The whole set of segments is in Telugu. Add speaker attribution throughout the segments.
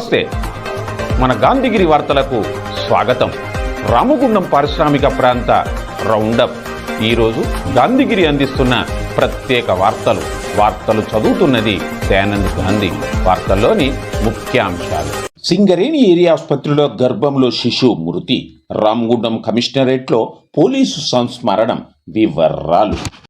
Speaker 1: నమస్తే. మన గాంధీగిరి వార్తలకు స్వాగతం. రామగుండం పారిశ్రామిక ప్రాంత రౌండప్. ఈరోజు గాంధీగిరి అందిస్తున్న ప్రత్యేక వార్తలు. వార్తలు చదువుతున్నది దయానంద్ గాంధీ. వార్తల్లోని ముఖ్యాంశాలు. సింగరేణి ఏరియా ఆసుపత్రిలో గర్భంలో శిశువు మృతి. రామగుండం కమిషనరేట్లో పోలీసు సంస్మరణం. వివరాలు.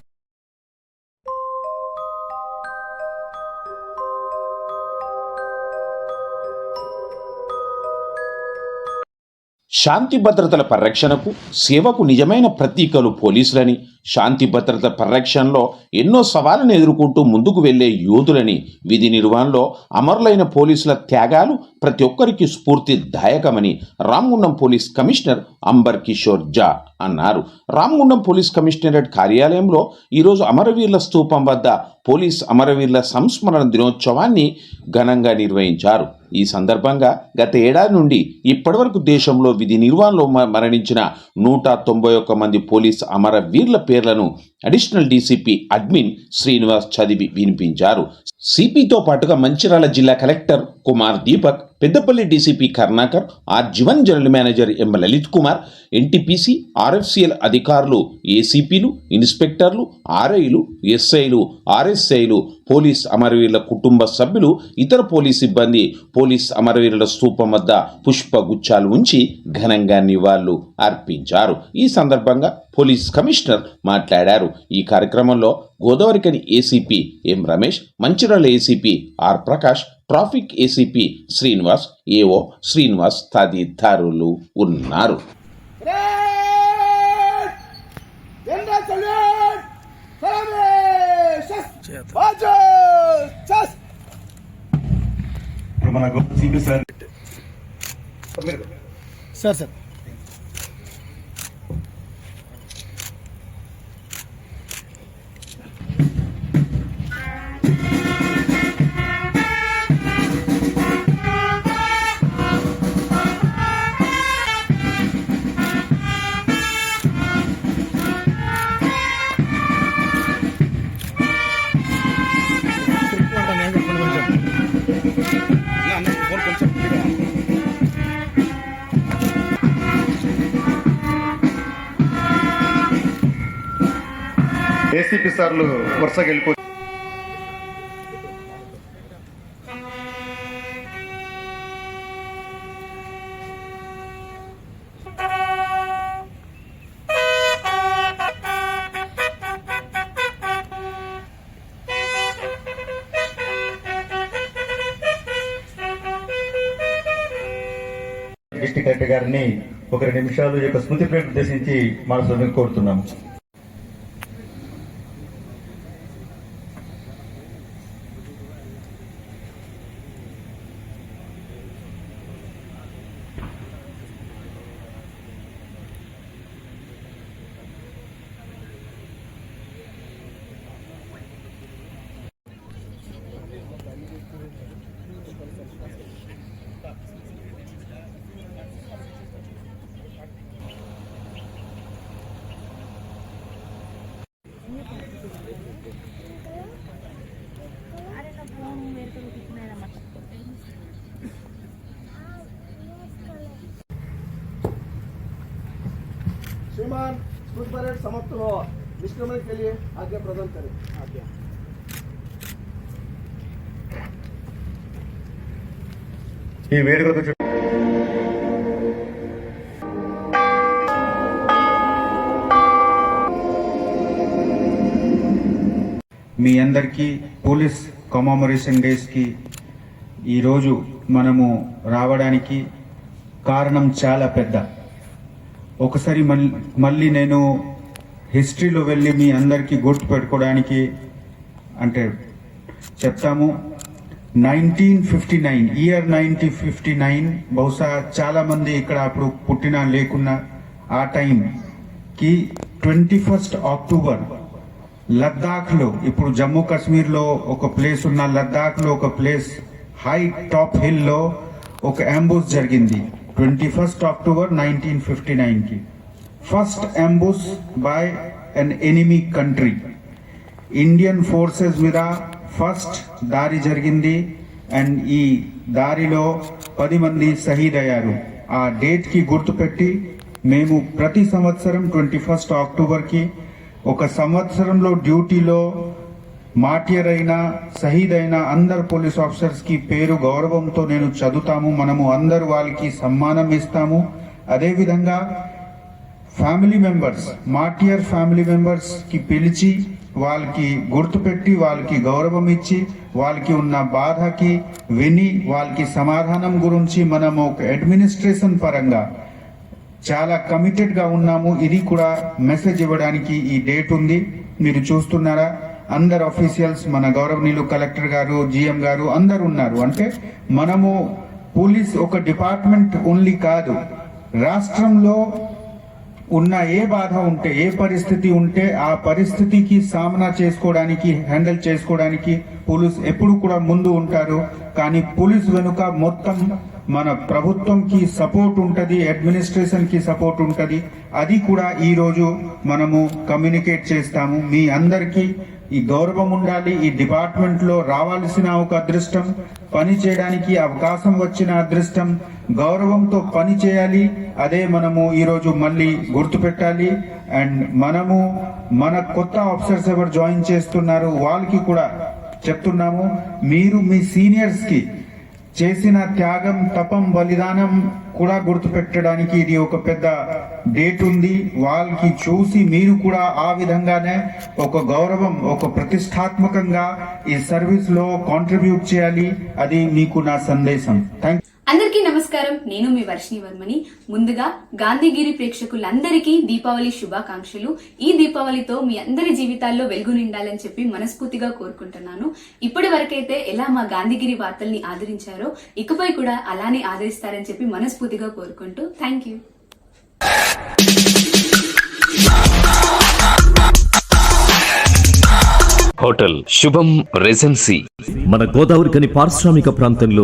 Speaker 1: శాంతి భద్రతల పరిరక్షణకు సేవకు నిజమైన ప్రతీకలు పోలీసులని శాంతి భద్రత పరిరక్షణలో ఎన్నో సవాళ్ళను ఎదుర్కొంటూ ముందుకు వెళ్ళే యోధులని విధి నిర్వహణలో అమరులైన పోలీసుల త్యాగాలు ప్రతి ఒక్కరికి స్ఫూర్తిదాయకమని రామగుండం పోలీస్ కమిషనర్ అంబర్ కిషోర్ జా అన్నారు. రామగుండం పోలీస్ కమిషనరేట్ కార్యాలయంలో ఈరోజు అమరవీరుల స్తూపం వద్ద పోలీస్ అమరవీరుల సంస్మరణ దినోత్సవాన్ని ఘనంగా నిర్వహించారు. ఈ సందర్భంగా గత ఏడాది నుండి ఇప్పటివరకు దేశంలో విధి నిర్వహణలో మ- మరణించిన నూట తొంభై ఒక్క మంది పోలీస్ అమరవీరుల పేర్లను అడిషనల్ డీసీపీ అడ్మిన్ శ్రీనివాస్ చదివి వినిపించారు. సిపితో పాటుగా మంచిర్యాల జిల్లా collector Kumar Deepak Peddapalli DCP Karnakar R G one general manager M Lalith Kumar NTPC RFCL అధికారులు ఏసీపీలు ఇన్స్పెక్టర్లు ఆర్ఐలు ఎస్ఐలు ఆర్ఎస్ఐలు పోలీస్ అమరవీరుల కుటుంబ సభ్యులు ఇతర పోలీస్ సిబ్బంది పోలీస్ అమరవీరుల స్థూపం వద్ద పుష్పగుచ్చాలు ఉంచి ఘనంగా నివాళులు అర్పించారు. ఈ సందర్భంగా పోలీస్ కమిషనర్ మాట్లాడారు. ఈ కార్యక్రమంలో Godavarikhani ACP M Ramesh Mancherial ACP R Prakash traffic ACP Srinivas AO Srinivas తదితరులు ఉన్నారు.
Speaker 2: Red! General
Speaker 3: సార్ సార్లు వరుసగా వెళ్ళిపో డిస్టిక్ కలెక్టర్ గారిని ఒక రెండు నిమిషాలు యొక్క స్మృతి ప్రేమ ఉద్దేశించి మాట్లాడాలని కోరుతున్నాము ఈ వేడుకలకు చుట్టూ
Speaker 4: మీ అందరికీ పోలీస్ కమామరేషన్ డేస్కి ఈరోజు మనము రావడానికి కారణం చాలా పెద్ద. ఒకసారి మళ్ళీ మళ్ళీ నేను హిస్టరీలో వెళ్ళి మీ అందరికీ గుర్తు పెట్టుకోవడానికి అంటే చెప్తాము. Nineteen fifty nine year nineteen fifty nine బహుశా చాలామంది ఇక్కడ అప్పుడు పుట్టిన లేకున్నా ఆ టైంకి ట్వంటీ ఫస్ట్ అక్టోబర్ లద్దాఖ్లో ఇప్పుడు జమ్మూ కాశ్మీర్లో ఒక ప్లేస్ ఉన్న లద్దాఖ్లో ఒక ప్లేస్ హై టాప్ హిల్లో ఒక అంబుస్ జరిగింది. Twenty first October nineteen fifty నైన్కి. First ambush by an enemy country Indian forces మీద ఫస్ట్ దారి జరిగింది అండ్ ఈ దారిలో పది మంది షహీద్ అయ్యారు ఆ డేట్కి గుర్తుపెట్టి మేము ప్రతి సంవత్సరం ట్వంటీ ఫస్ట్ అక్టోబర్కి ఒక సంవత్సరంలో డ్యూటీలో మాటియర్ అయిన షహీద్ అయిన అందరు పోలీస్ ఆఫీసర్స్కి పేరు గౌరవంతో నేను చదువుతాము మనము అందరు వాళ్ళకి సమ్మానం ఇస్తాము. అదేవిధంగా ఫ్యామిలీ మెంబర్స్ మాటియర్ ఫ్యామిలీ మెంబర్స్కి పిలిచి వాళ్ళకి గుర్తుపెట్టి వాళ్ళకి గౌరవం ఇచ్చి వాళ్ళకి ఉన్న బాధకి విని వాళ్ళకి సమాధానం గురించి మనం ఒక అడ్మినిస్ట్రేషన్ పరంగా చాలా కమిటెడ్గా ఉన్నాము. ఇది కూడా మెసేజ్ ఇవ్వడానికి ఈ డేట్ ఉంది. మీరు చూస్తున్నారా? అందరు అఫీషియల్స్ మన గౌరవనీయులు కలెక్టర్ గారు జిఎం గారు అందరు ఉన్నారు. అంటే మనము పోలీస్ ఒక డిపార్ట్మెంట్ ఓన్లీ కాదు. రాష్ట్రంలో ఉన్న ఏ బాధ ఉంటే ఏ పరిస్థితి ఉంటే ఆ పరిస్థితికి సామనా చేసుకోవడానికి హ్యాండిల్ చేసుకోవడానికి పోలీస్ ఎప్పుడు కూడా ముందు ఉంటారు. కానీ పోలీస్ వెనుక మొత్తం మన ప్రభుత్వంకి సపోర్ట్ ఉంటుంది అడ్మినిస్ట్రేషన్కి సపోర్ట్ ఉంటుంది. అది కూడా ఈరోజు మనము కమ్యూనికేట్ చేస్తాము. మీ అందరికీ ఈ గౌరవం ఉండాలి ఈ డిపార్ట్మెంట్లో రావాల్సిన ఒక అదృష్టం పని చేయడానికి అవకాశం వచ్చిన అదృష్టం గౌరవంతో పని చేయాలి అదే మనము ఈరోజు మళ్ళీ గుర్తుపెట్టాలి. అండ్ మనము మన కొత్త ఆఫీసర్స్ ఎవరు జాయిన్ చేస్తున్నారు వాళ్ళకి కూడా చెప్తున్నాము. మీరు మీ సీనియర్స్కి చేసిన త్యాగం తపం బలిదానం కూడా గుర్తుపెట్టడానికి ఇది ఒక పెద్ద డేట్ ఉంది. వాళ్ళకి చూసి మీరు కూడా ఆ విధంగానే ఒక గౌరవం ఒక ప్రతిష్టాత్మకంగా ఈ సర్వీస్లో కాంట్రిబ్యూట్ చేయాలి. అది మీకు నా సందేశం. థ్యాంక్
Speaker 5: అందరికీ నమస్కారం. నేను మీ వర్షిణి వర్మని ముందుగా గాంధీగిరి ప్రేక్షకులందరికీ దీపావళి శుభాకాంక్షలు. ఈ దీపావళితో మీ అందరి జీవితాల్లో వెలుగు నిండాలని చెప్పి మనస్ఫూర్తిగా కోరుకుంటున్నాను. ఇప్పటి వరకైతే ఎలా మా గాంధీగిరి వార్తల్ని ఆదరించారో ఇకపై కూడా అలానే ఆదరిస్తారని చెప్పి మనస్ఫూర్తిగా కోరుకుంటూ thank you.
Speaker 6: Hotel Shubham regency.
Speaker 7: మన గోదావరికని పారిశ్రామిక ప్రాంతంలో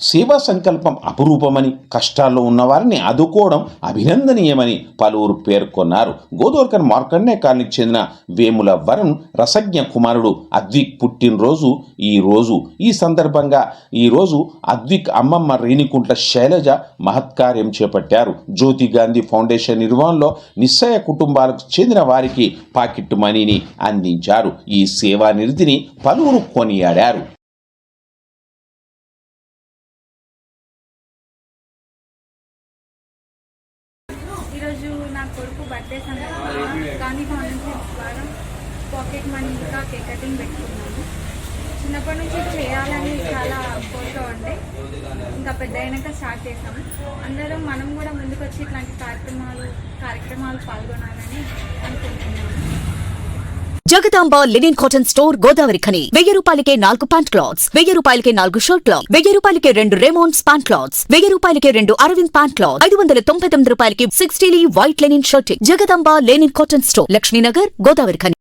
Speaker 1: సేవా సంకల్పం అపురూపమని కష్టాల్లో ఉన్నవారిని ఆదుకోవడం అభినందనీయమని పలువురు పేర్కొన్నారు. గోదోర్కర్ మార్కండే కాలనీకి చెందిన వేముల వరుణ్ రసజ్ఞ కుమారుడు అద్విక్ పుట్టినరోజు ఈ రోజు. ఈ సందర్భంగా ఈరోజు అద్విక్ అమ్మమ్మ రేణికుంట్ల శైలజ మహత్కార్యం చేపట్టారు. జ్యోతి గాంధీ ఫౌండేషన్ నిర్వహణలో నిస్సయ కుటుంబాలకు చెందిన వారికి పాకెట్ మనీని అందించారు. ఈ సేవా నిధిని పలువురు కొనియాడారు.
Speaker 8: ఈరోజు నా కొడుకు బర్త్డే సందర్భంగా గాంధీ ఫౌండేషన్ ద్వారా పాకెట్ మనీ ఇంకా కేక్ కటింగ్ పెట్టుకున్నాను. చిన్నప్పటి నుంచి చేయాలని చాలా కోరిక ఉండే. ఇంకా పెద్ద అయినాక స్టార్ట్ చేసాము అందరూ మనం కూడా ముందుకు వచ్చి ఇట్లాంటి కార్యక్రమాలు కార్యక్రమాలు పాల్గొనాలని అనుకుంటున్నాను.
Speaker 9: Jagadamba linen cotton store Godavarikhani. వెయ్యి రూపాయలకే నాలుగు ప్యాంట్ క్లాత్స్ వెయ్యి రూపాయలకే నాలుగు షర్ట్ క్లాత్ వెయ్యి రూపాయలకే రెండు రెమోన్స్ ప్యాంట్ క్లాత్స్ వెయ్యి రూపాయలకే రెండు అరవింద్ ప్యాంట్ క్లాత్ ఐదు వందల తొంభై తొమ్మిది రూపాయలకి సిక్స్టీలీ white linen shirt. Jagadamba linen cotton store Lakshminagar Godavarikhani.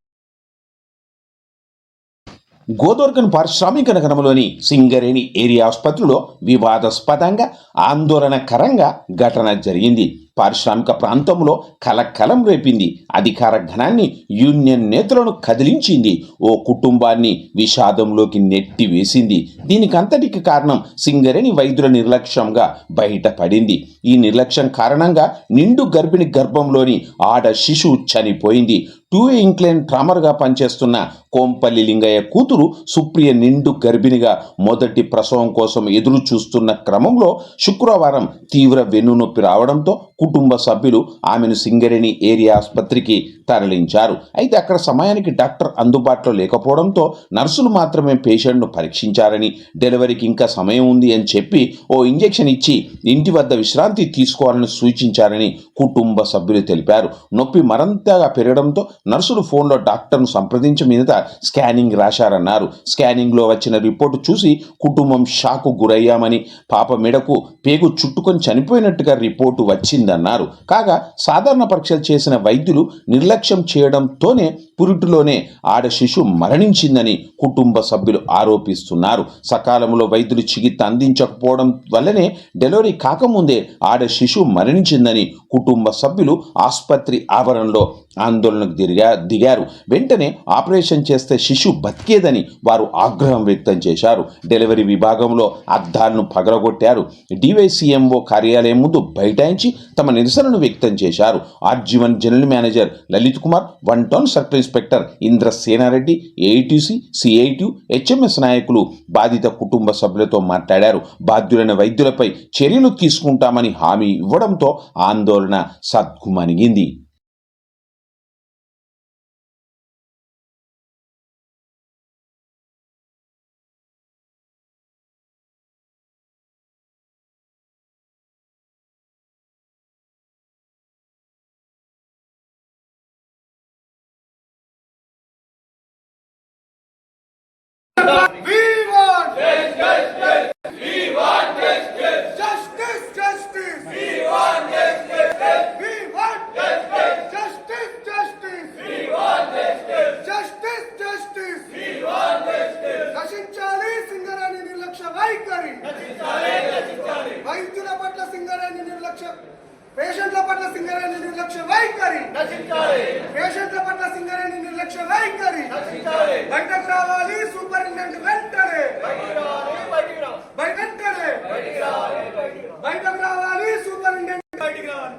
Speaker 1: గోదోర్గన్ పారిశ్రామిక నగరంలోని సింగరేణి ఏరియా ఆసుపత్రిలో వివాదాస్పదంగా ఆందోళనకరంగా ఘటన జరిగింది. పారిశ్రామిక ప్రాంతంలో కలకలం రేపింది. అధికార ఘనాన్ని యూనియన్ నేతలను కదిలించింది. ఓ కుటుంబాన్ని విషాదంలోకి నెట్టి వేసింది. దీనికంతటికి కారణం సింగరేణి వైద్యుల నిర్లక్ష్యంగా బయటపడింది. ఈ నిర్లక్ష్యం కారణంగా నిండు గర్భిణి గర్భంలోని ఆడ శిశువు చనిపోయింది. టూ ఇంక్లైన్ ట్రామర్గా పనిచేస్తున్న కోంపల్లి లింగయ్య కూతురు సుప్రియ నిండు గర్భిణిగా మొదటి ప్రసవం కోసం ఎదురు చూస్తున్న క్రమంలో శుక్రవారం తీవ్ర వెన్నునొప్పి రావడంతో కుటుంబ సభ్యులు ఆమెను సింగరేణి ఏరియా ఆసుపత్రికి తరలించారు. అయితే అక్కడ సమయానికి డాక్టర్ అందుబాటులో లేకపోవడంతో నర్సులు మాత్రమే పేషెంట్ను పరీక్షించారని డెలివరీకి ఇంకా సమయం ఉంది అని చెప్పి ఓ ఇంజెక్షన్ ఇచ్చి ఇంటి వద్ద విశ్రాంతి తీసుకోవాలని సూచించారని కుటుంబ సభ్యులు తెలిపారు. నొప్పి మరింతగా పెరగడంతో నర్సులు ఫోన్లో డాక్టర్ను సంప్రదించి మీద స్కానింగ్ రాశారన్నారు. స్కానింగ్లో వచ్చిన రిపోర్టు చూసి కుటుంబం షాకు గురయ్యామని పాప మెడకు పేగు చుట్టుకొని చనిపోయినట్టుగా రిపోర్టు వచ్చిందన్నారు కాగా సాధారణ పరీక్షలు చేసిన వైద్యులు నిర్లక్ష్యం చేయడంతోనే పురిటిలోనే ఆడ శిశు మరణించిందని కుటుంబ సభ్యులు ఆరోపిస్తున్నారు. సకాలంలో వైద్యులు చికిత్స అందించకపోవడం వల్లనే డెలివరీ కాకముందే ఆడ శిశు మరణించిందని కుటుంబ సభ్యులు ఆసుపత్రి ఆవరణలో ఆందోళనకు దిగా దిగారు. వెంటనే ఆపరేషన్ చేస్తే శిశు బతికేదని వారు ఆగ్రహం వ్యక్తం చేశారు. డెలివరీ విభాగంలో అద్దాలను పగలగొట్టారు. డివైసీఎంఓ కార్యాలయం ముందు బైఠాయించి తమ నిరసనను వ్యక్తం చేశారు. R G one general manager Lalith Kumar one town circle inspector Indra Senareddy AITUC CITU HMS నాయకులు బాధిత కుటుంబ సభ్యులతో మాట్లాడారు. బాధ్యులైన వైద్యులపై చర్యలు తీసుకుంటామని హామీ ఇవ్వడంతో ఆందోళన సద్గుమణిగింది
Speaker 2: నశించాలి సింగరేణి నిర్లక్ష్య వైఖరి వైద్యుల పట్ల సింగరేణి నిర్లక్ష్య పేషెంట్ల పట్ల సింగరేణి నిర్లక్ష్య వైఖరి. పేషెంట్ల పట్ల సింగరేణి నిర్లక్ష్య వైఖరి. బయటకు రావాలి సూపరింటెండెంట్ వెంటనే. వెంటనే. బయటకు రావాలి సూపరింటెండెంట్. బయటికి రావాలి.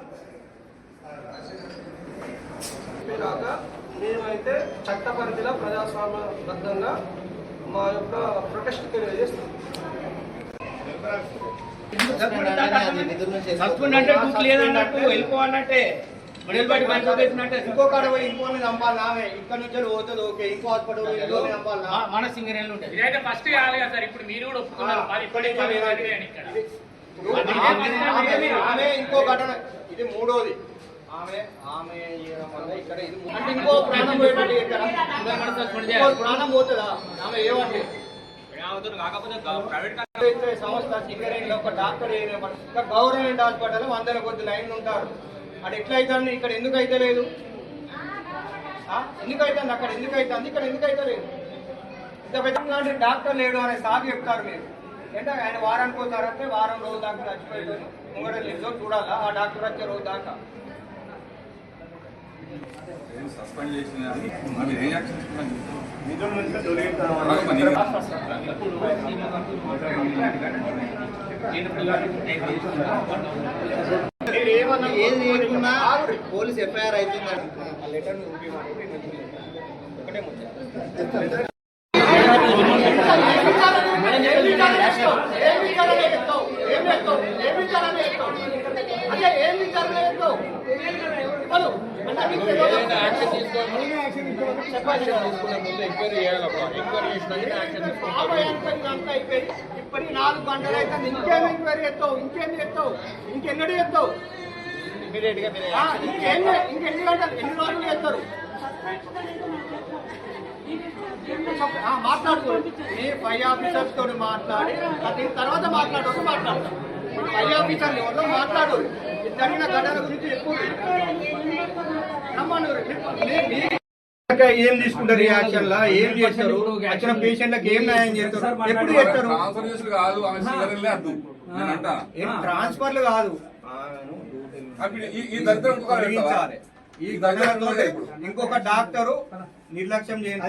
Speaker 10: మేమైతే చట్ట పరిధిలో ప్రజాస్వామ్యబద్ధంగా మా యొక్క ప్రొటెస్ట్ తెలియజేస్తాం
Speaker 11: సస్పెండ్ అంటే డ్యూటీ లేదన్నట్టు వెళ్ళిపోవాలంటే మెడల్ బట్టి పని చదివినట్టే
Speaker 10: ఇంకో కాడ పోయి ఇంకోని చంపాలి. ఆమె ఇక్కడ నుంచి పోతుంది ఓకే. ఇంకో హాస్పిటల్ పోయి ఇంకోని చంపాలి.
Speaker 11: మా- మన సింగరేళ్ళు ఉంటాయి ఇదైతే ఫస్ట్ కాదు కదా సార్. ఇప్పుడు మీరు కూడా ఒప్పుకున్నారు. ఇక్కడ.
Speaker 10: ఆమె ఇంకో ఘటన. ఇది మూడోది. ఆమె ఆమె వల్ల ఇక్కడ ఇది మూ- అంటే ఇంకో ప్రాణం పోయేటట్టు ఇక్కడ. ఇంకో ప్రాణం పోతుందా? ఆమె ఏమంటే?
Speaker 11: కాకపోతే ప్రైవేట్
Speaker 10: సంస్థ సింగరేణిలో ఒక డాక్టర్ ఇంకా గవర్నమెంట్ హాస్పిటల్ వందల కొద్ది లైన్లు ఉంటారు. అది ఎట్లా అవుతుంది ఇక్కడ ఎందుకు అయితే లేదు? ఎందుకు అవుతుంది అక్కడ ఎందుకు అవుతుంది ఇక్కడ ఎందుకు అయితే లేదు? ఇంత పెద్ద డాక్టర్ లేడు అనే సాగు చెప్తారు మీరు. అంటే ఆయన వారానికి పోతారంటే వారం రోజు దాకా చచ్చిపోయేటోని ముంగడ లేదో చూడాలా? ఆ డాక్టర్ వచ్చే రోజు దాకా.
Speaker 12: సస్పెండ్ చేసిన మరి ఏం యాక్షన్
Speaker 10: ఏది పోలీస్ ఎఫ్ఐఆర్ అవుతుందని. లెటర్ ఒకటే ఇప్పటికి నాలుగు గంటలు అయితే ఇంకేం ఎంక్వైరీ చేస్తావు ఇంకేం చేస్తావు ఇంకెన్నడూ చేస్తావు ఆ, ఇంకేం ఇంకెన్ని గంటలు ఎన్ని రోజులు చేస్తారు మాట్లాడుకో. మీ పై ఆఫీసర్స్ తోటి మాట్లాడి దీని తర్వాత మాట్లాడవచ్చు మాట్లాడతాం పై ఆఫీసర్ ఎవరితో మాట్లాడు. జరిగిన ఘటన గురించి ఎక్కువ ఏం తీసుకుంటారు రియాక్షన్ లా? ఏం చేస్తారు? వచ్చిన పేషెంట్లకు ఏం న్యాయం చేస్తారు? ఎప్పుడు చేస్తారు?
Speaker 12: ట్రాన్స్ఫర్ చేసుడు కాదు ఆమె సింగరేణిలే అద్దు నేను అంటా.
Speaker 10: ఏం ట్రాన్స్ఫర్లు కాదు.
Speaker 12: ఈ- ఇంకొక
Speaker 10: డాక్టరు నిర్లక్ష్యం చేయని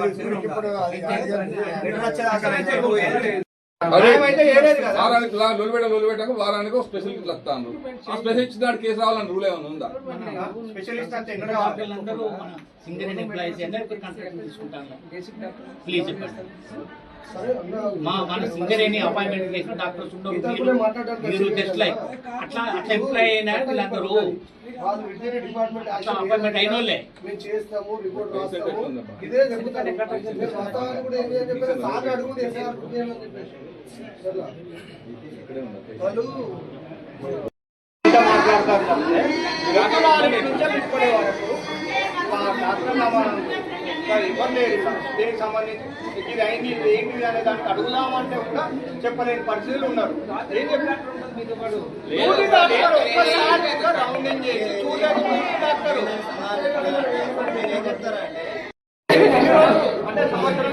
Speaker 12: వారానికి లా- లొలి పెట్ట లొలి పెట్టక వారానికి ఒక స్పెషల్ ఇట్లా వస్తాను ఆ స్పెషల్ ఇచ్చిన దానికి కేసు రావాలని రూల్ ఏమైనా ఉందా?
Speaker 11: ప్లీజ్ చెప్పండి. మా మన సింగరేణి అపాయింట్మెంట్ చేసిన డాక్టర్స్ ఉండవు మీరు- జస్ట్ లైక్ అట్లా అట్లా ఎంప్లాయ్ అయినా వీళ్ళందరూ. అపాయింట్మెంట్ అయిన వాళ్ళే?
Speaker 13: ఇదే మీరు వాళ్ళు
Speaker 10: డాక్టర్ సంబంధించి ఇది అయింది ఇది ఏంటి అనే దానికి అడుగుదామంటే కూడా చెప్పలేని పరిస్థితులు ఉన్నారు ఏం చెప్పారు డాక్టర్ రౌండింగ్ చేసి డాక్టర్ అంటే సంవత్సరం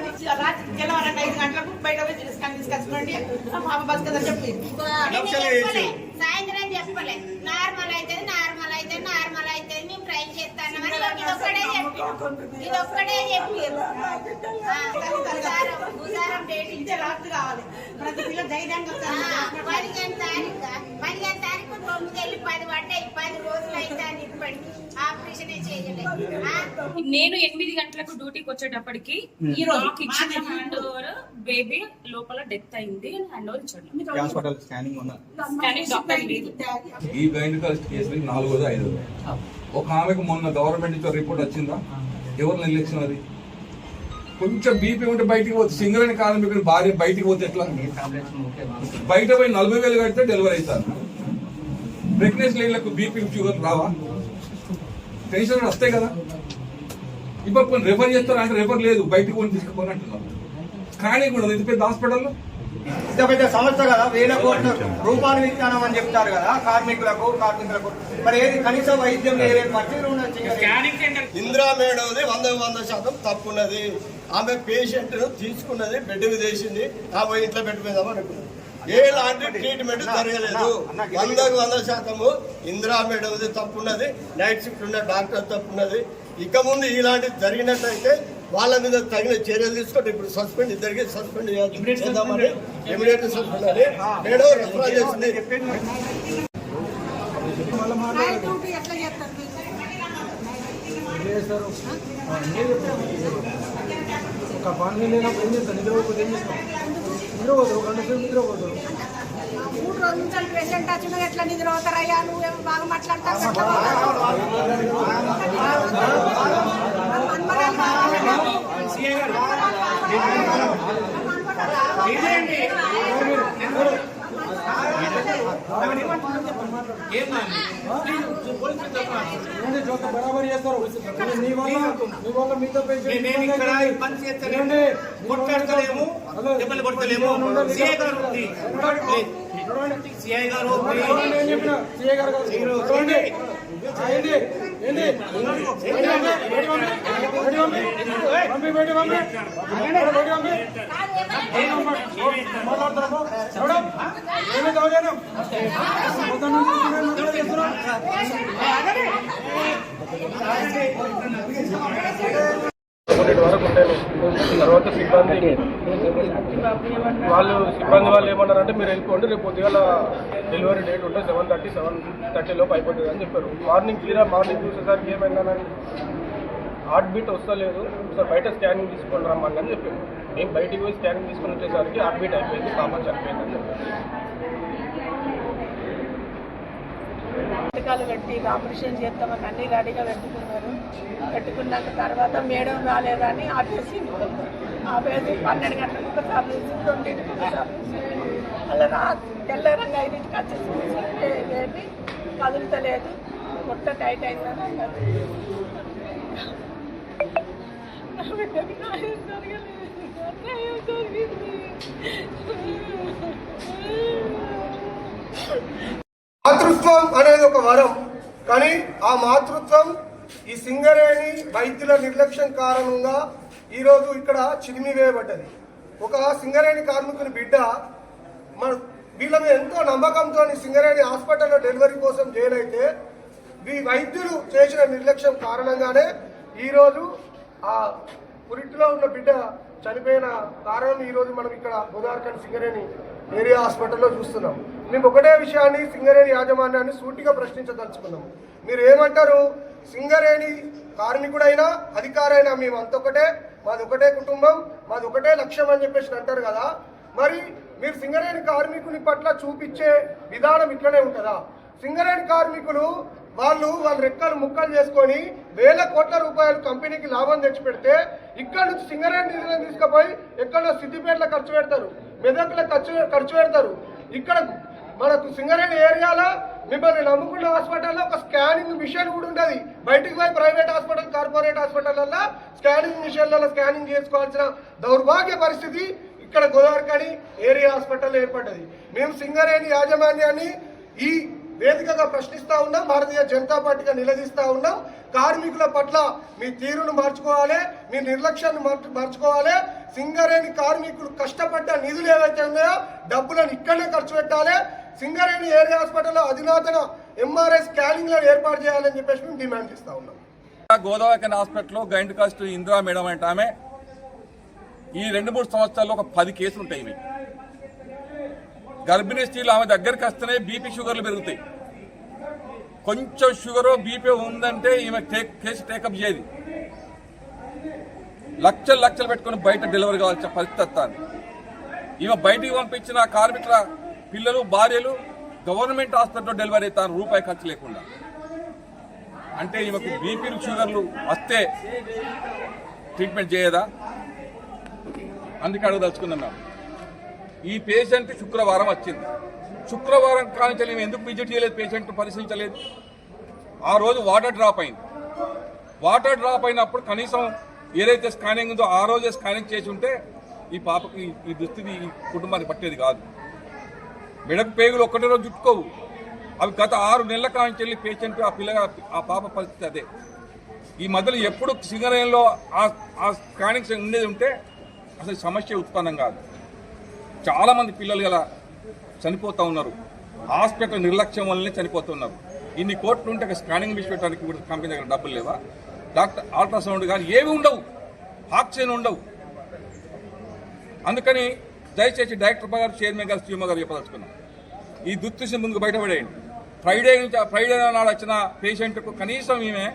Speaker 14: తెల్లవారంటే ఐదు గంటలకు బయట పోయి తీసుకొని తీసుకొచ్చుకోండి. పాప బతుకదని చెప్పి.
Speaker 10: లక్షలు వేసి
Speaker 8: సాయంత్రం చెప్పలే. నార్మల్ అయితే నార్మల్ అయితే నార్మల్ చెప్పి చెప్పి. భూసారం డేట్ ఇచ్చే రాత్రి కావాలి. ప్రతి పిల్ల ధైర్యంగా పదిహేను తారీఖు పదిహేను తారీఖు తొమ్మిది వెళ్ళి పది పడ్డాయి. పది రోజులు అయితే ఇప్పటికి ఆపరేషన్ చేయలేదు?
Speaker 15: నేను ఎనిమిది గంటలకు డ్యూటీకి వచ్చేటప్పటికి
Speaker 14: ఈ రోజు
Speaker 15: నాకు ఇచ్చిన హ్యాండ్ ఓవర్ బేబీ లోపల డెత్ అయింది హ్యాండ్ ఓవర్ ఇచ్చాడు
Speaker 10: హాస్పిటల్ స్కానింగ్
Speaker 15: డాక్టర్.
Speaker 12: ఈ గైనకాలజిస్ట్ కేసు నాలుగోది ఐదోది. ఒక ఆమెకు మొన్న గవర్నమెంట్ నుంచి రిపోర్ట్ వచ్చిందా? ఎవరు నిర్లక్ష్యం అది కొంచెం బీపీ ఉంటే బయటికి పోతే సింగరేణి కార్మికుడు భార్య బయటికి పోతే ఎట్లా? బయట పోయి నలభై వేలు కడితే డెలివరీ అవుతారు. ప్రెగ్నెన్సీ లేళ్ళకు బీపీ షుగర్ రావా? టెన్షన్ వస్తాయి కదా. ఇప్పుడు కొన్ని రెఫర్ చేస్తారు అంటే రెఫర్ లేదు. బయటికి కొని తీసుకుపోని అంటున్నారు. కానీ కూడా ఇది పెద్ద హాస్పిటల్లో
Speaker 10: ఇంత పెద్ద సంస్థ కదా వేల కోట్ల రూపాయలు ఇస్తానం అని చెప్తారు కదా కార్మికులకు కార్మికులకు. మరి ఏది కనీస వైద్యం ఉన్నది
Speaker 13: ఇందిరా మేడంది వంద వంద శాతం తప్పున్నది. ఆమె పేషెంట్ తీసుకున్నది బెడ్ విదేసింది ఆమె ఇంట్లో పెట్టిపోయిందాం అనుకున్నది ఎలాంటి ట్రీట్మెంట్ జరగలేదు. వందకు వంద శాతము ఇందిరా మేడంది తప్పున్నది. నైట్ షిఫ్ట్ ఉన్న డాక్టర్ తప్పున్నది. ఇక ముందు ఇలాంటివి జరిగినట్లయితే వాళ్ళ మీద తగిన చర్యలు తీసుకుంటే ఇప్పుడు సస్పెండ్ ఇద్దరికి సస్పెండ్ చేద్దామని ఇమీడియట్ సస్పెండ్ అని మేడం రెఫర్ చేసింది. ఒక పని లేనప్పుడు ఏం చేస్తాను నిద్రపోతే ఏం చేస్తాం నిద్రపోతారు ఒక గంట సేపు నిద్రపోతారు
Speaker 8: మూడు రోజుల నుంచి పేషెంట్ వచ్చిన ఎట్లా నిద్ర అవుతారయ్యా నువ్వేమో బాగా మాట్లాడతావు ఎట్లా
Speaker 13: ఏంటి జోక బరాబర్ చేస్తారు నీ వల్ల వల్ల మీతో
Speaker 10: మేము ఇక్కడ చేస్తలేము కొట్లాడతలేము దెబ్బలు కొడతలేము గారు ఉంది. సిఐ గారు
Speaker 13: నేను గారు చూడండి. ఏంటి ఏంటి పంపి. పంపి. పంపి. చూడం ఏమి దౌర్జన్యం నుంచి చేస్తున్నాం.
Speaker 16: ఒకటి వరకు ఉండేది తర్వాత సిబ్బంది వాళ్ళు సిబ్బంది వాళ్ళు ఏమన్నారంటే మీరు వెళ్ళిపోండి రేపు పొద్దుగాల డెలివరీ డేట్ ఉంటే సెవెన్ థర్టీ సెవెన్ థర్టీ లోపు అయిపోతుంది అని చెప్పారు మార్నింగ్ తీరా మార్నింగ్ చూసేసరికి ఏమైందని హార్ట్ బీట్ వస్తలేదు సార్ బయట స్కానింగ్ తీసుకొని రమ్మని అని చెప్పారు. మేము బయటికి పోయి స్కానింగ్ తీసుకొని వచ్చేసరికి హార్ట్ బీట్ అయిపోయింది కామన్ చనిపోయింది అని చెప్పారు.
Speaker 8: పథకాలు పెట్టి ఆపరేషన్ చేస్తామని అన్ని రెడీగా పెట్టుకున్నారు. పెట్టుకున్నాక తర్వాత మేడం రాలేదని ఆపేసి ఆపేసి పన్నెండు గంటలకు ఒకసారి చూసి రెండింటికి ఒకసారి అలా రా తెల్లరంగా ఐదింటికి వచ్చేసి ఏమి కదులుతలేదు. పొట్ట టైట్ అయిందని అన్నారు జరిగింది
Speaker 2: మాతృత్వం అనేది ఒక వరం. కానీ ఆ మాతృత్వం ఈ సింగరేణి వైద్యుల నిర్లక్ష్యం కారణంగా ఈరోజు ఇక్కడ చిరిమి వేయబడ్డది ఒక సింగరేణి కార్మికుని బిడ్డ మన వీళ్ళ మీద ఎంతో నమ్మకంతో సింగరేణి హాస్పిటల్లో డెలివరీ కోసం జైలు ఈ వైద్యులు చేసిన నిర్లక్ష్యం కారణంగానే ఈరోజు ఆ పురిటిలో ఉన్న బిడ్డ చనిపోయిన కారణం ఈరోజు మనం ఇక్కడ గోదావరిఖండ్ సింగరేణి ఏరియా హాస్పిటల్లో చూస్తున్నాం. మేము ఒకటే విషయాన్ని సింగరేణి యాజమాన్యాన్ని సూటిగా ప్రశ్నించదలుచుకున్నాం మీరు ఏమంటారు సింగరేణి కార్మికుడైనా అధికారైనా మేము అంతొకటే మాది ఒకటే కుటుంబం మాది ఒకటే లక్ష్యం అని చెప్పేసి అంటారు కదా? మరి మీరు సింగరేణి కార్మికుని పట్ల చూపించే విధానం ఇట్లనే ఉంటుందా? సింగరేణి కార్మికులు వాళ్ళు వాళ్ళ రెక్కలు ముక్కలు చేసుకొని వేల కోట్ల రూపాయలు కంపెనీకి లాభం తెచ్చి పెడితే ఇక్కడ నుంచి సింగరేణి నిధులను తీసుకుపోయి ఎక్కడో సిద్దిపేటలో ఖర్చు పెడతారు మెదక్లో ఖర్చు ఖర్చు పెడతారు. ఇక్కడ మనకు సింగరేణి ఏరియాలో మిమ్మల్ని నమ్ముకున్న హాస్పిటల్లో ఒక స్కానింగ్ మిషన్ కూడా ఉండదు. బయటికి పోయి ప్రైవేట్ హాస్పిటల్ కార్పొరేట్ హాస్పిటల్లో స్కానింగ్ మిషన్లలో స్కానింగ్ చేసుకోవాల్సిన దౌర్భాగ్య పరిస్థితి ఇక్కడ గోదావరికని ఏరియా హాస్పిటల్ ఏర్పడ్డది. మేము సింగరేణి యాజమాన్యాన్ని ఈ వేదికగా ప్రశ్నిస్తా ఉన్నాం. భారతీయ జనతా పార్టీగా నిలదీస్తా ఉన్నాం. కార్మికుల పట్ల మీ తీరును మార్చుకోవాలి మీ నిర్లక్ష్యాన్ని మార్చు- మార్చుకోవాలి. సింగరేణి కార్మికులు కష్టపడ్డ నిధులు ఏవైతే ఉన్నాయో డబ్బులను ఇక్కడనే ఖర్చు పెట్టాలి. సింగరేణి ఏరియా హాస్పిటల్లో అధునాతన ఎంఆర్ఐ స్కానింగ్లను ఏర్పాటు చేయాలని చెప్పేసి మేము డిమాండ్ చేస్తా ఉన్నాం.
Speaker 12: గోదావరి హాస్పిటల్లో గైండ్ కాస్ట్ ఇందిరా మేడం అంటే ఆమె ఈ రెండు మూడు సంవత్సరాల్లో ఒక పది కేసులు ఉంటాయి ఇవి. గర్భిణీ స్త్రీలు ఆమె దగ్గరికి వస్తేనే బీపీ షుగర్లు పెరుగుతాయి. కొంచెం షుగర్ బీపీ ఉందంటే ఈమె టేక్ కేసు టేకప్ చేయదు. లక్షలు లక్షలు పెట్టుకుని బయట డెలివరీ కావాల్సిన పరిస్థితి ఈమె బయటికి పంపించిన కార్మికుల పిల్లలు భార్యలు గవర్నమెంట్ హాస్పిటల్లో డెలివరీ అవుతారు రూపాయి ఖర్చు లేకుండా. అంటే ఈమెకు బీపీలు షుగర్లు వస్తే ట్రీట్మెంట్ చేయదా? అందుకే అడగదలుచుకున్నాం ఈ పేషెంట్ శుక్రవారం వచ్చింది. శుక్రవారం కానించి ఎందుకు విజిట్ చేయలేదు పేషెంట్ పరిశీలించలేదు. ఆ రోజు వాటర్ డ్రాప్ అయింది. వాటర్ డ్రాప్ అయినప్పుడు కనీసం ఏదైతే స్కానింగ్ ఉందో ఆ రోజే స్కానింగ్ చేసి ఉంటే ఈ పాపకి ఈ దుస్థితి ఈ కుటుంబానికి పట్టేది కాదు. మెడకు పేగులు ఒక్కటే రోజు చుట్టుకోవు. అవి గత ఆరు నెలల కాంచెల్లి పేషెంట్ ఆ పిల్లగా ఆ పాప పరిస్థితి అదే. ఈ మధ్యలో ఎప్పుడు సింగరేణిలో ఆ ఆ స్కానింగ్స్ ఉండేది ఉంటే అసలు సమస్య ఉత్పన్నం కాదు. చాలామంది పిల్లలు గల చనిపోతూ ఉన్నారు. హాస్పిటల్ నిర్లక్ష్యం వల్లనే చనిపోతున్నారు ఇన్ని కోట్లు ఉంటే స్కానింగ్ మిషన్ పెట్టడానికి కూడా కంపెనీ దగ్గర డబ్బులు లేవా? డాక్టర్ అల్ట్రాసౌండ్ కానీ ఏవి ఉండవు. ఆక్సిజన్ ఉండవు. అందుకని దయచేసి డైరెక్టర్ గారు చైర్మన్ గారు సీఎం గారు చెప్పదలుచుకున్నాం. ఈ దుస్థితి ముందుకు బయటపడేయండి ఫ్రైడే నుంచి ఫ్రైడే నాడు వచ్చిన పేషెంట్కు కనీసం ఈమె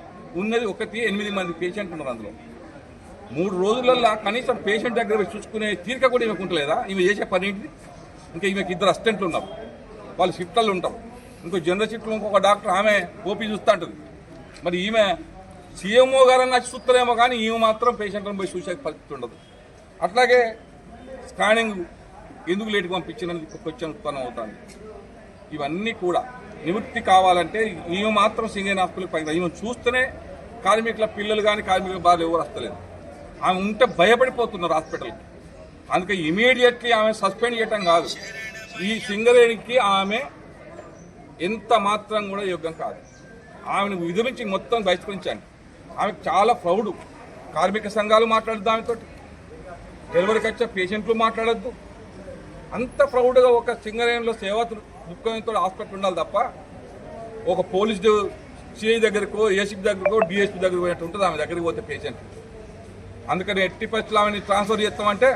Speaker 12: ఉన్నది ఒకటి ఎనిమిది మంది పేషెంట్ ఉన్నారు అందులో. మూడు రోజులల్లో కనీసం పేషెంట్ దగ్గర చూసుకునే తీరిక కూడా ఈమెకు ఉంటలేదా ఈమె చేసే పని ఏంటి ఇంకా ఈమెకి ఇద్దరు అసిస్టెంట్లు ఉన్నారు. వాళ్ళు షిఫ్ట్లలో ఉంటారు. ఇంకో జనరల్ షిఫ్ట్లో ఇంకొక డాక్టర్ ఆమె ఓపీ చూస్తూ ఉంటుంది. మరి ఈమె సీఎంఓ గారన్నా చూస్తారేమో కానీ ఈమె మాత్రం పేషెంట్లను పోయి చూసే పరిస్థితి ఉండదు. అట్లాగే స్కానింగ్ ఎందుకు లేటుగా పంపించినది క్వశ్చన్ ఉత్పన్నం అవుతుంది. ఇవన్నీ కూడా నివృత్తి కావాలంటే ఈమె మాత్రం సింగేన్ హాస్పిటల్ పైన ఈమె చూస్తేనే కార్మికుల పిల్లలు కానీ కార్మికుల బాధలు ఎవరు వస్తలేదు. ఆమె ఉంటే భయపడిపోతున్నారు హాస్పిటల్కి. అందుకే ఇమీడియట్లీ ఆమె సస్పెండ్ చేయటం కాదు. ఈ సింగరేణికి ఆమె ఎంత మాత్రం కూడా యోగ్యం కాదు. ఆమెను విధమించి మొత్తం బహిష్కరించండి. ఆమెకు చాలా ప్రౌడ్. కార్మిక సంఘాలు మాట్లాడుతూ ఆమెతోటి. డెలివరీకి వచ్చే పేషెంట్లు మాట్లాడద్దు. అంత ప్రౌడ్గా ఒక సింగరేణిలో సేవ దృక్పథంతో హాస్పిటల్ ఉండాలి తప్ప ఒక పోలీస్ సిఐ దగ్గరకో ఏసీపీ దగ్గరకో డిఎస్పీ దగ్గరకు పోయినట్టు ఉంటుంది. ఆమె దగ్గరికి పోతే పేషెంట్. అందుకని ఎట్టి పరిస్థితులు ఆమెని ట్రాన్స్ఫర్ చేస్తామంటే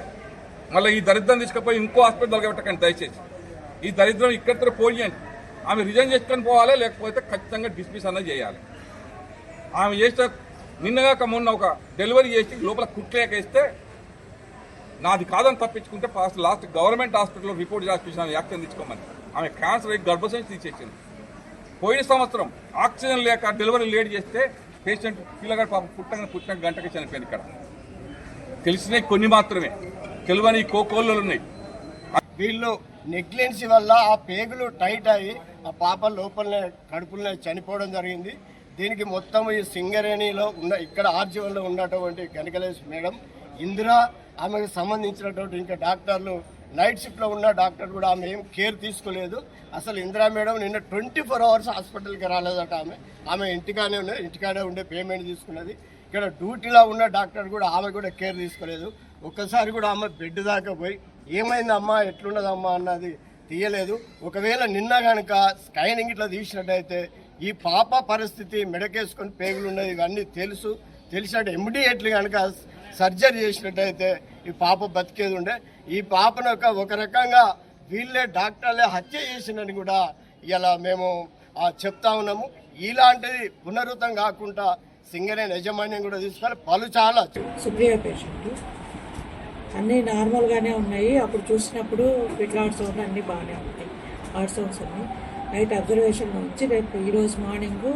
Speaker 12: మళ్ళీ ఈ దరిద్రం తీసుకుపోయి ఇంకో హాస్పిటల్ పెట్టకండి దయచేసి. ఈ దరిద్రం ఇక్కడితో పోలియండి ఆమె రిజైన్ చేసుకొని పోవాలి లేకపోతే ఖచ్చితంగా డిస్మిస్ అన్నది చేయాలి. ఆమె చేసిన నిన్నగాక మొన్న ఒక డెలివరీ చేసి లోపల కుట్లేకేస్తే నాది కాదని తప్పించుకుంటే ఫస్ట్ లాస్ట్ గవర్నమెంట్ హాస్పిటల్లో రిపోర్ట్ చేసి చూసిన యాక్షన్ తీసుకోమని ఆమె క్యాన్సర్ అయ్యి గర్భసంచి తీసేసింది. పోయిన సంవత్సరం ఆక్సిజన్ లేక డెలివరీ లేట్ చేస్తే పేషెంట్ పిల్లగాడు పాప పుట్టగా పుట్టిన గంటకి చనిపోయింది ఇక్కడ. తెలిసినవి కొన్ని మాత్రమే. తెలివని కోకోళ్ళు ఉన్నాయి.
Speaker 10: వీళ్ళు
Speaker 13: నెగ్లెన్సీ వల్ల ఆ పేగులు టైట్ అయ్యి ఆ పాప లోపలనే కడుపులనే చనిపోవడం జరిగింది. దీనికి మొత్తం ఈ సింగరేణిలో ఉన్న ఇక్కడ ఆర్జీవన్లో ఉన్నటువంటి కనకలేష్ మేడం ఇందిరా ఆమెకు సంబంధించినటువంటి ఇంకా డాక్టర్లు నైట్ షిఫ్ట్లో ఉన్న డాక్టర్ కూడా ఆమె ఏం కేర్ తీసుకోలేదు. అసలు ఇందిరా మేడం నిన్న ట్వంటీ ఫోర్ అవర్స్ హాస్పిటల్కి రాలేదట ఆమె. ఆమె ఇంటికానే ఉన్నది ఇంటికానే ఉండే పేమెంట్ తీసుకున్నది. ఇక్కడ డ్యూటీలో ఉన్న డాక్టర్ కూడా ఆమె కూడా కేర్ తీసుకోలేదు. ఒక్కసారి కూడా ఆమె బెడ్ దాకా పోయి ఏమైందమ్మా? ఎట్లున్నదమ్మా? అన్నది తీయలేదు. ఒకవేళ నిన్న కనుక స్కైనింగ్ ఇట్లా తీసినట్టయితే ఈ పాప పరిస్థితి మెడకేసుకొని పేగులు ఉన్నది ఇవన్నీ తెలుసు. తెలిసినట్టు ఇమ్మీడియట్లీ కనుక సర్జరీ చేసినట్టయితే ఈ పాప బతికేది ఉండే. ఈ పాపను ఒక ఒక రకంగా వీళ్ళే డాక్టర్లే హత్య చేసినని కూడా ఇలా మేము చెప్తా ఉన్నాము. ఇలాంటిది పునరుద్ధం కాకుండా సింగరేణి యజమాన్యం కూడా తీసుకొని పలు చాలా
Speaker 17: సుప్రియ పేషెంట్. అన్నీ నార్మల్గానే ఉన్నాయి. అప్పుడు చూసినప్పుడు పిట్ల సౌండ్ అన్నీ బాగానే ఉంటాయి. హార్ట్ సౌండ్స్ అన్నీ. నైట్ అబ్జర్వేషన్ వచ్చి రేపు ఈరోజు మార్నింగ్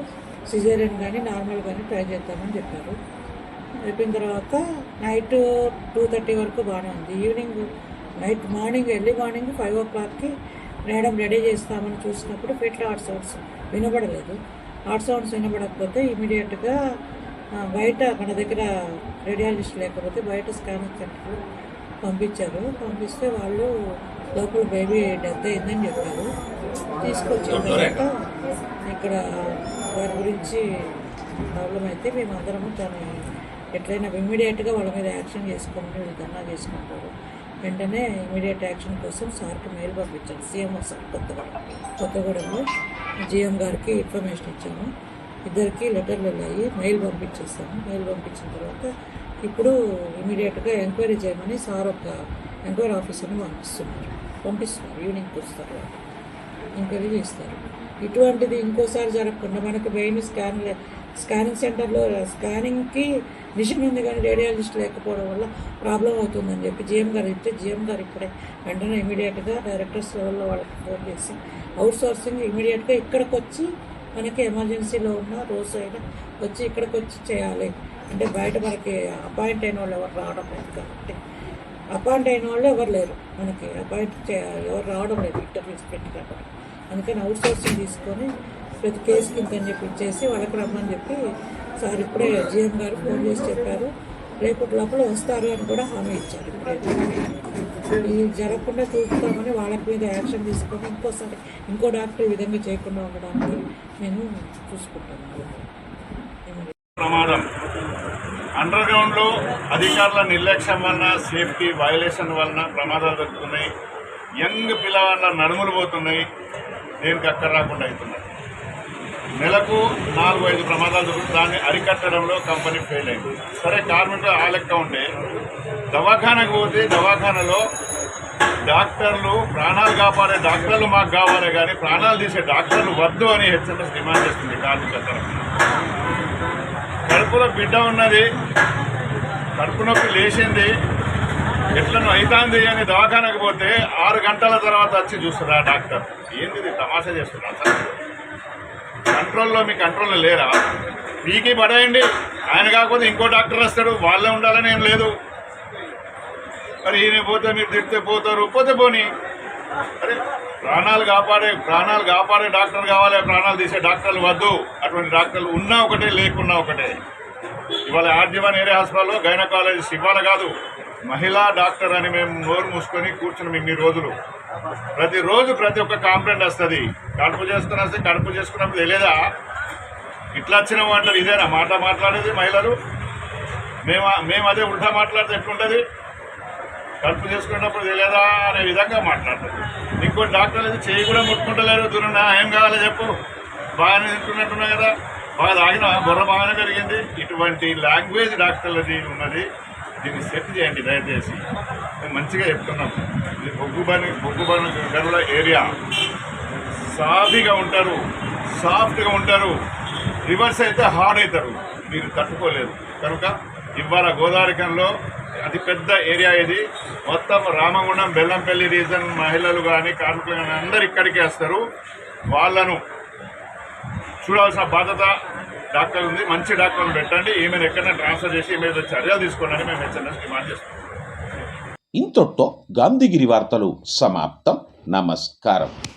Speaker 17: సిజేరియన్ కానీ నార్మల్ కానీ ట్రై చేద్దామని చెప్పారు. అయిపోయిన తర్వాత నైట్ టూ థర్టీ వరకు బాగానే ఉంది. Evening night morning early morning five o క్లాక్కి మేడం రెడీ చేస్తామని చూసినప్పుడు ఫీట్లో హార్ట్ సౌండ్స్ వినబడలేదు. హార్ట్ సౌండ్స్ వినబడకపోతే ఇమీడియట్గా బయట మన దగ్గర రేడియాలజిస్ట్ లేకపోతే బయట స్కానింగ్ సెంటర్ పంపించారు. పంపిస్తే వాళ్ళు లోపల బేబీ డెత్ అయిందని చెప్పారు. తీసుకొచ్చిన తర్వాత ఇక్కడ వారి గురించి ప్రాబ్లం అయితే మేము అందరము దాన్ని ఎట్లయినా ఇమీడియట్గా వాళ్ళ మీద యాక్షన్ చేసుకోమని వీళ్ళు ధర్నా చేసుకుంటారు. వెంటనే ఇమీడియట్ యాక్షన్ కోసం సార్కి మెయిల్ పంపించాను సీఎం సార్ కొత్తగూడెం. కొత్తగూడెంలో జీఎం గారికి ఇన్ఫర్మేషన్ ఇచ్చాము. ఇద్దరికి లెటర్లు వెళ్ళాయి. మెయిల్ పంపించేస్తాము మెయిల్ పంపించిన తర్వాత ఇప్పుడు ఇమీడియట్గా ఎంక్వైరీ చేయమని సార్ ఒక ఎంక్వైరీ ఆఫీసర్ని పంపిస్తున్నారు. పంపిస్తున్నారు. ఈవినింగ్ వస్తారు ఎంక్వైరీ చేస్తారు. ఇటువంటిది ఇంకోసారి జరగకుండా మనకి మెయిన్ స్కాన్ స్కానింగ్ సెంటర్లో స్కానింగ్కి మిషన్ ఉంది కానీ రేడియాలజిస్ట్ లేకపోవడం వల్ల ప్రాబ్లం అవుతుందని చెప్పి జిఎం గారు ఇస్తే జిఎం గారు ఇప్పుడే వెంటనే ఇమీడియట్గా డైరెక్టర్స్ లెవెల్లో వాళ్ళకి ఫోన్ చేసి అవుట్ సోర్సింగ్ ఇమీడియట్గా ఇక్కడికి వచ్చి మనకి ఎమర్జెన్సీలో ఉన్న రోజు అయినా వచ్చి ఇక్కడికి వచ్చి చేయాలి. అంటే బయట మనకి అపాయింట్ అయిన వాళ్ళు ఎవరు రావడం లేదు కాబట్టి. అపాయింట్ అయిన వాళ్ళు ఎవరు లేరు మనకి. అపాయింట్ చే ఎవరు రావడం లేదు ఇంటర్వ్యూస్ పెట్టి కాబట్టి. అందుకని అవుట్ సోర్సింగ్ తీసుకొని ప్రతి కేసుకి ఇంతని చెప్పి ఇచ్చేసి వాళ్ళకి రమ్మని చెప్పి సార్ ఇప్పుడే జిఎం గారు ఫోన్ చేసి చెప్పారు. రేపటి లోపల వస్తారు అని కూడా హామీ ఇచ్చారు ఇది జరగకుండా చూస్తామని వాళ్ళ మీద యాక్షన్ తీసుకొని ఇంకోసారి ఇంకో డాక్టర్ ఈ విధంగా చేయకుండా ఉండడానికి నేను చూసుకుంటాను
Speaker 3: ప్రమాదం. అండర్ గ్రౌండ్లో అధికారుల నిర్లక్ష్యం వలన సేఫ్టీ వయలేషన్ వలన ప్రమాదాలు జరుగుతున్నాయి. యంగ్ పిల్లవాళ్ళ నడుములు పోతున్నాయి. దేనికి అక్కడ రాకుండా అవుతున్నాయి నెలకు నాలుగు ఐదు ప్రమాదాలు జరుగుతుంది దాన్ని అరికట్టడంలో కంపెనీ ఫెయిల్ అయింది. సరే కార్మికులు ఆ లెక్క ఉంటే దవాఖానకు పోతే దవాఖానలో డాక్టర్లు ప్రాణాలు కాపాడే డాక్టర్లు మాకు కావాలి కానీ ప్రాణాలు తీసే డాక్టర్లు వద్దు అని హెచ్ఎంఎస్ డిమాండ్ చేస్తుంది కార్మికుల తరఫున. కడుపులో బిడ్డ ఉన్నది కడుపు నొప్పి లేచింది ఎట్లను అవుతుంది అని దవాఖానకు పోతే ఆరు గంటల తర్వాత వచ్చి చూస్తుందా డాక్టర్. ఏంది తమాషా చేస్తున్నారు? కంట్రోల్లో మీ కంట్రోల్లో లేరా? మీకే పడేయండి. ఆయన కాకపోతే ఇంకో డాక్టర్ వస్తాడు వాళ్ళే ఉండాలని ఏం లేదు. మరి ఈయన పోతే మీరు తిడితే పోతారు పోతే పోని. అరే ప్రాణాలు కాపాడే ప్రాణాలు కాపాడే డాక్టర్ కావాలి ప్రాణాలు తీసే డాక్టర్లు వద్దు. అటువంటి డాక్టర్లు ఉన్నా ఒకటే లేకున్నా ఒకటే. ఇవాళ ఆర్జీవన్ ఏరియా హాస్పిటల్లో గైనకాలజిస్ట్ ఇవాళ కాదు మహిళా డాక్టర్ అని మేము నోరు మూసుకొని కూర్చున్నాం ఇన్ని రోజులు. ప్రతిరోజు ప్రతి ఒక్క కాంప్లైంట్ వస్తుంది. కడుపు చేసుకుని వస్తే కడుపు చేసుకున్నప్పుడు తెలియదా? ఇట్లా వచ్చిన అంటారు ఇదేనా? మాట మాట్లాడేది మహిళలు? మేము మేము అదే ఉల్టా మాట్లాడితే ఎట్లుంటుంది? కడుపు చేసుకున్నప్పుడు తెలియదా అనే విధంగా మాట్లాడతారు. ఇంకో డాక్టర్లు అయితే చేయి కూడా ముట్టుకుంటలేరు. దూరం ఏం కావాలి చెప్పు. బాగానే తింటున్నట్టున్నా కదా. బాగా తాగిన? బుర్ర బాగానే పెరిగింది. ఇటువంటి లాంగ్వేజ్ డాక్టర్లది ఉన్నది. దీన్ని సెట్ చేయండి దయచేసి. మేము మంచిగా చెప్తున్నాం. ఇది బొగ్గుబని బొగ్గుబని గరుల ఏరియా. సాఫీగా ఉంటారు సాఫ్ట్గా ఉంటారు రివర్స్ అయితే హార్డ్ అవుతారు మీరు తట్టుకోలేరు. కనుక ఇవాళ గోదావరికంలో అతి పెద్ద ఏరియా ఇది. మొత్తం రామగుండం బెల్లంపల్లి రీజన్ మహిళలు కానీ కార్మికులు కానీ అందరు ఇక్కడికి వస్తారు. వాళ్ళను చూడాల్సిన బాధ్యత డాక్టర్ ఉంది మంచి డాక్టర్ని పెట్టండి. ఈమెను ఎక్కడైనా ట్రాన్స్ఫర్ చేసి ఈమె చర్యలు తీసుకోండి మేము హెచ్ఎన్ఎస్ డిమాండ్ చేస్తాం
Speaker 1: ఇంతటితో గాంధీగిరి వార్తలు సమాప్తం. నమస్కారం.